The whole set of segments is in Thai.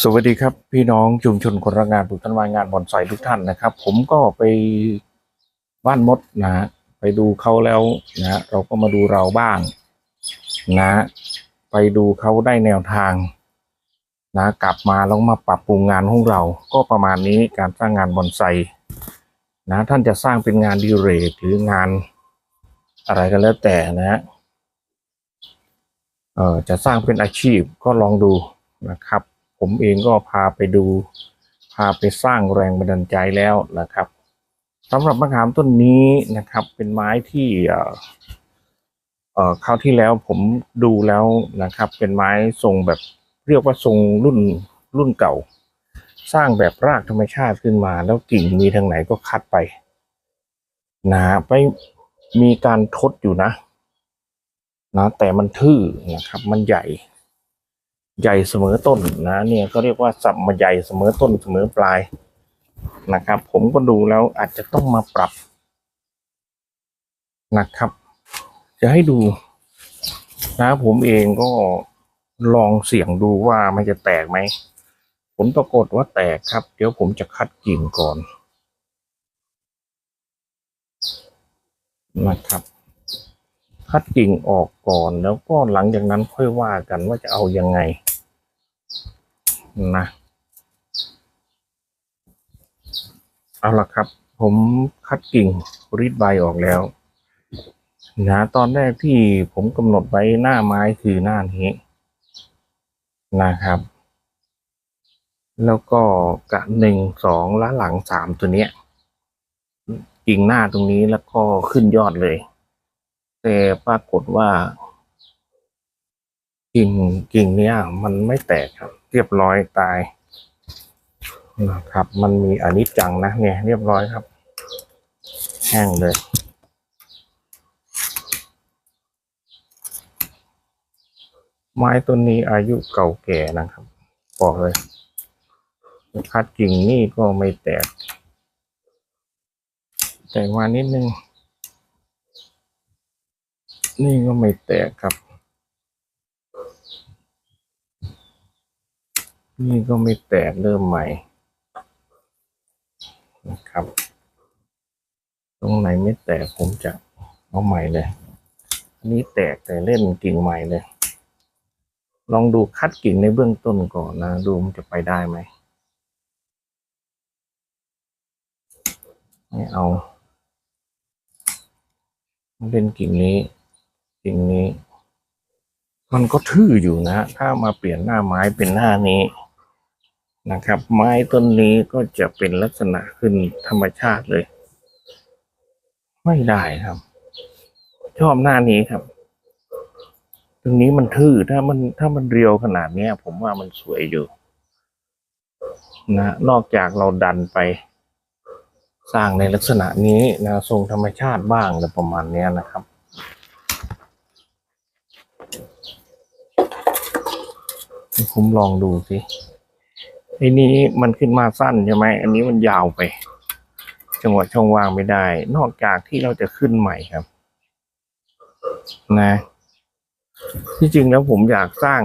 สวัสดีครับพี่น้องชุมชนคนรักงานปลูกต้นไม้งานบอนไซทุกท่านนะครับ ผมก็ไปบ้านมดนะไปดูเขาแล้วนะเราก็มาดูเราบ้างนะ ไปดูเขาได้แนวทางนะกลับมาแล้วมาปรับปรุงงานของเรา ก็ประมาณนี้การสร้างงานบอนไซนะท่านจะสร้างเป็นงานดีเรกหรืองานอะไรก็แล้วแต่นะเออจะสร้างเป็นอาชีพก็ลองดูนะครับ ผมเองก็พาไปดู พาไปสร้างแรงบันดาลใจแล้วนะครับสำหรับมะขามต้นนี้นะครับ เป็นไม้ที่เอ่อคราวที่แล้วผมดูแล้วนะครับ เป็นไม้ทรงแบบเรียกว่าทรงรุ่นรุ่นเก่า สร้างแบบรากธรรมชาติขึ้นมา แล้วกิ่งมีทางไหนก็คัดไปนะไปมีการทดอยู่นะ นะ แต่มันทื่อนะครับ มันใหญ่ ใหญ่เสมอต้นนะเนี่ยก็เรียกว่าสับมาใหญ่เสมอต้นเสมอปลายนะครับ ผมก็ดูแล้วอาจจะต้องมาปรับนะครับ จะให้ดูนะผมเองก็ลองเสี่ยงดูว่ามันจะแตกไหมผลปรากฏว่าแตกครับ เดี๋ยวผมจะคัดกิ่งก่อนนะครับคัดกิ่งออกก่อนแล้วก็หลังจากนั้นค่อยว่ากันว่าจะเอายังไง นะเอาละครับ ผมคัดกิ่งรีดใบออกแล้วนะตอนแรกที่ผมกำหนดไว้หน้าไม้คือหน้านี้นะครับ แล้วก็กะหนึ่งสองและหลังสามตัวเนี้ยกิ่งหน้าตรงนี้แล้วก็ขึ้นยอดเลย แต่ปรากฏว่า กิ่งกิ่งเนี้ยมันไม่แตกครับ เรียบร้อยตายนะครับ มันมีอนิจจังนะเนี่ย เรียบร้อยครับ แห้งเลยไม้ต้นนี้อายุเก่าแก่นะครับบอกเลยคัดกิ่งนี่ก็ไม่แตก แต่มานิดนึง นี่ก็ไม่แตกครับ นี่ก็ไม่แตกเริ่มใหม่นะครับ ตรงไหนไม่แตกผมจะเอาใหม่เลยอันนี้แตกแต่เล่นกิ่งใหม่เลย ลองดูคัดกิ่งในเบื้องต้นก่อนนะ ดูมันจะไปได้ไหมไม่เอามันเป็นกิ่งนี้ กิ่งนี้ มันก็ทื่ออยู่นะ ถ้ามาเปลี่ยนหน้าไม้เป็นหน้านี้ นะครับ ไม้ต้นนี้ก็จะเป็นลักษณะขึ้นธรรมชาติเลย ไม่ได้ครับ ชอบหน้านี้ครับตรงนี้มันทื่อถ้ามันถ้ามันเรียวขนาดนี้ผมว่ามันสวยอยู่นะนอกจากเราดันไป สร้างในลักษณะนี้นะทรงธรรมชาติบ้างอะไรประมาณนี้นะครับผมลองดูสิ อ้นี้มันขึ้นมาสั้นใช่ไหมอันนี้มันยาวไป จังหวะช่องว่างไม่ได้ นอกจากที่เราจะขึ้นใหม่ครับ นะ ที่จริงแล้วผมอยากสร้าง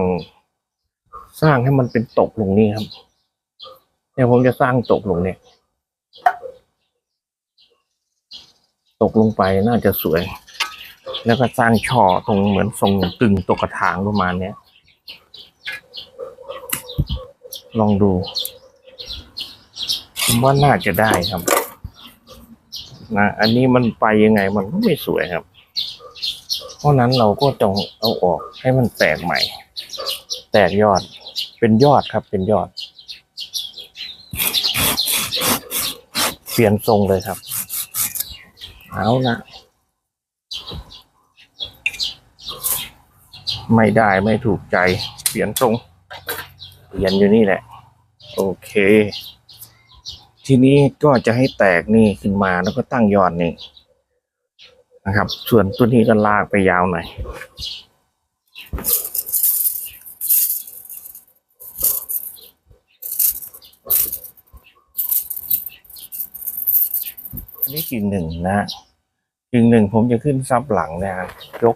สร้างให้มันเป็นตกลงนี่ครับเนี่ยผมจะสร้างตกลงเนี่ย ตกลงไปน่าจะสวย แล้วก็สร้างช่อตรงเหมือนทรงกึ่งตกกระถางประมาณเนี้ย ลองดูผมว่าน่าจะได้ครับนะอันนี้มันไปยังไงมันก็ไม่สวยครับ เพราะนั้นเราก็ต้องเอาออกให้มันแตกใหม่ แตกยอด เป็นยอดครับ เป็นยอด เปลี่ยนทรงเลยครับ เอาละไม่ได้ไม่ถูกใจ เปลี่ยนทรง เปลี่ยนอยู่นี่แหละ โอเค ทีนี้ก็จะให้แตกนี่ขึ้นมาแล้วก็ตั้งยอดนี่นะครับ ส่วนตัวนี้ก็ลากไปยาวหน่อยอันนี้กิ่งหนึ่งนะกิ่งหนึ่งผมจะขึ้นซับหลังนี่ยครับยก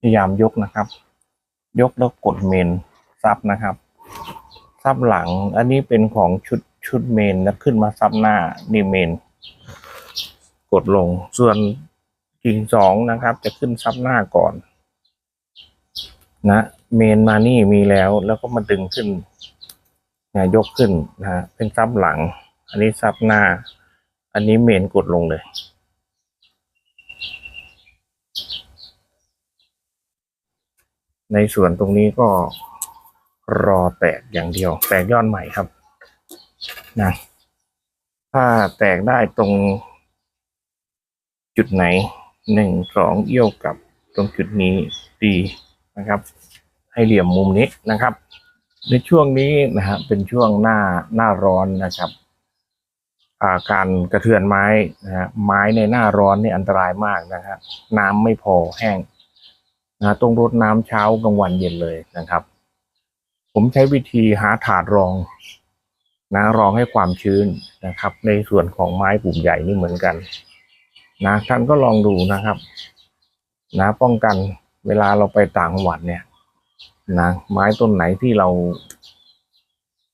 พยายามยกนะครับ ยกแล้วกดเมน ซับนะครับ ซับหลังอันนี้เป็นของชุดชุดเมนนะขึ้นมาซับหน้านี่เมน กดลงส่วนกิ่งสองนะครับ จะขึ้นซับหน้าก่อน นะ เมนมานี่มีแล้วแล้วก็มาดึงขึ้นนะยกขึ้นนะฮะเป็นซับหลัง อันนี้ซับหน้า อันนี้เมนกดลงเลยในส่วนตรงนี้ก็ รอแตกอย่างเดียว แตกยอดใหม่ครับนะถ้าแตกได้ตรง จุดไหนหนึ่งสองเอี้ยวกับตรงจุดนี้ดีนะครับ ให้เหลี่ยมมุมนี้นะครับ ในช่วงนี้นะฮะเป็นช่วงหน้าหน้าร้อนนะครับาการกระเทือนไม้นะฮะไม้ในหน้าร้อนนี่อันตรายมากนะครับน้ำไม่พอแห้งนะต้องรดน้ำเช้ากลางวันเย็นเลยนะครับ ผมใช้วิธีหาถาดรองนะรองให้ความชื้นนะครับ ในส่วนของไม้กลุ่มใหญ่นี่เหมือนกัน นะท่านก็ลองดูนะครับ นะป้องกันเวลาเราไปต่างจังหวัดเนี่ย นะไม้ต้นไหนที่เรา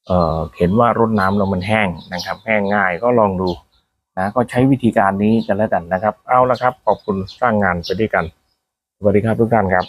เอ่อเห็นว่ารดน้ำเรามันแห้งนะครับ แห้งง่ายก็ลองดูนะก็ใช้วิธีการนี้กันแล้วกันนะครับ เอาละครับขอบคุณสร้างงานไปด้วยกันสวัสดีครับทุกท่านครับ